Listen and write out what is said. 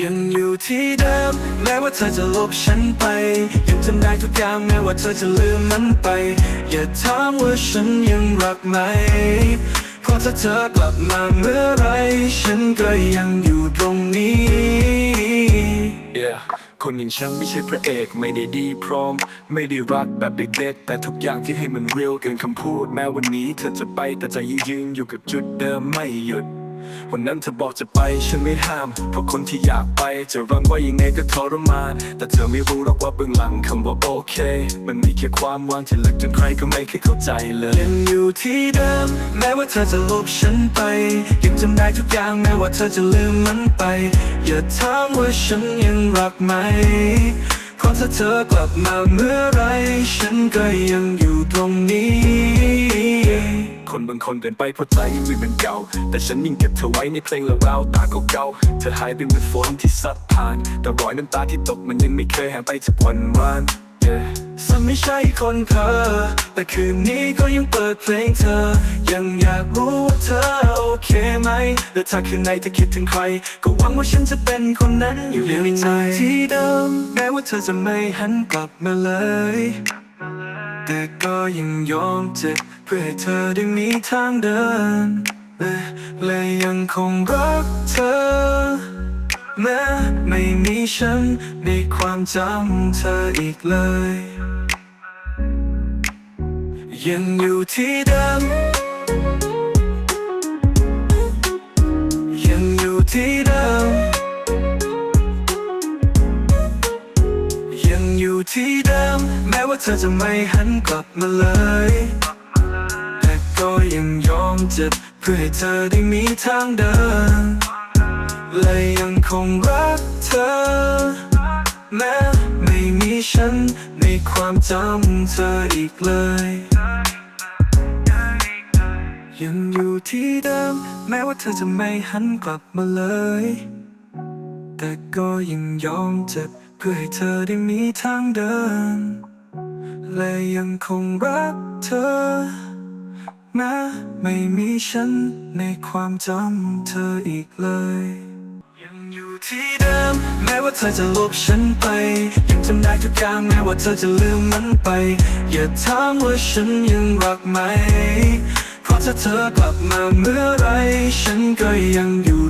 ยังอยู่ที่เดิม แม้ว่าเธอจะลบฉันไป ยังจำได้ทุกอย่างแม้ว่าเธอจะลืมมันไป อย่าถามว่าฉันยังรักไหมเพราะถ้าเธอกลับมาเมื่อไร ฉันก็ยังอยู่ตรงนี้ Yeah คนอย่างฉันไม่ใช่พระเอกไม่ได้ดีพร้อม ไม่ได้รักแบบเด็กๆแต่ทุกอย่างที่ให้มันเรียลเกินคำพูด แม้วันนี้เธอจะไปแต่ใจยังยืนอยู่กับจุดเดิมไม่หยุด วันนั้นเธอบอกจะไปฉันไม่ห้าม เพราะคนที่อยากไปจะรังไว้ยังไงก็ทรมาน แต่เธอไม่รู้หรอกว่าเบื้องหลังคำว่าโอเค มันมีแค่ความว่างที่ลึกจนใครก็ไม่เคยเข้าใจเลยยังอยู่ที่เดิม แม้ว่าเธอจะลบฉันไป ยังจำได้ทุกอย่างแม้ว่าเธอจะลืมมันไป อย่าถามว่าฉันยังรักไหมเพราะถ้าเธอกลับมาเมื่อไร ฉันก็ยังอยู่ตรงนี้ บางคนเดินไปเพราะใจวิมันเก่า แต่ฉันยิ่งเก็บเธอไว้ในเพลงและราวตาเก่าๆเธอหายไปเหมือนฝนที่ซัดผ่าน แต่รอยน้ำตาที่ตกมันยังไม่เคยหายไปจากวันวานฉันไม่ใช่คนเพ้อแต่คืนนี้ก็ยังเปิดเพลงเธอ ยังอยากรู้ว่าเธอโอเคไหม และถ้าคืนไหนเธอคิดถึงใคร ก็หวังว่าฉันจะเป็นคนนั้นอยู่ในใจที่เดิมแม้ว่าเธอจะไม่หันกลับมาเลย แต่ก็ยังยอมเจ็บเพื่อให้เธอได้มีทางเดินและและยังคงรักเธอ แม้ไม่มีฉันในความจำเธออีกเลย ยังอยู่ที่เดิมยังอยู่ที่เดิม ที่เดิม แม้ว่าเธอจะไม่หันกลับมาเลย แต่ก็ยังยอมเจ็บเพื่อให้เธอได้มีทางเดิน และยังคงรักเธอ แม้ไม่มีฉันในความจำเธออีกเลยยังอยู่ที่เดิม แม้ว่าเธอจะไม่หันกลับมาเลย แต่ก็ยังยอมเจ็บ พื่อให้เธอได้มีทางเดิน และยังคงรักเธอ แม้ไม่มีฉันในความจำเธออีกเลย ยังอยู่ที่เดิม แม้ว่าเธอจะลบฉันไป ยังจำได้ทุกอย่างแม้ว่าเธอจะลืมมันไป อย่าถามว่าฉันยังรักไหม เพราะถ้าเธอกลับมาเมื่อไร ฉันก็ยังอยู่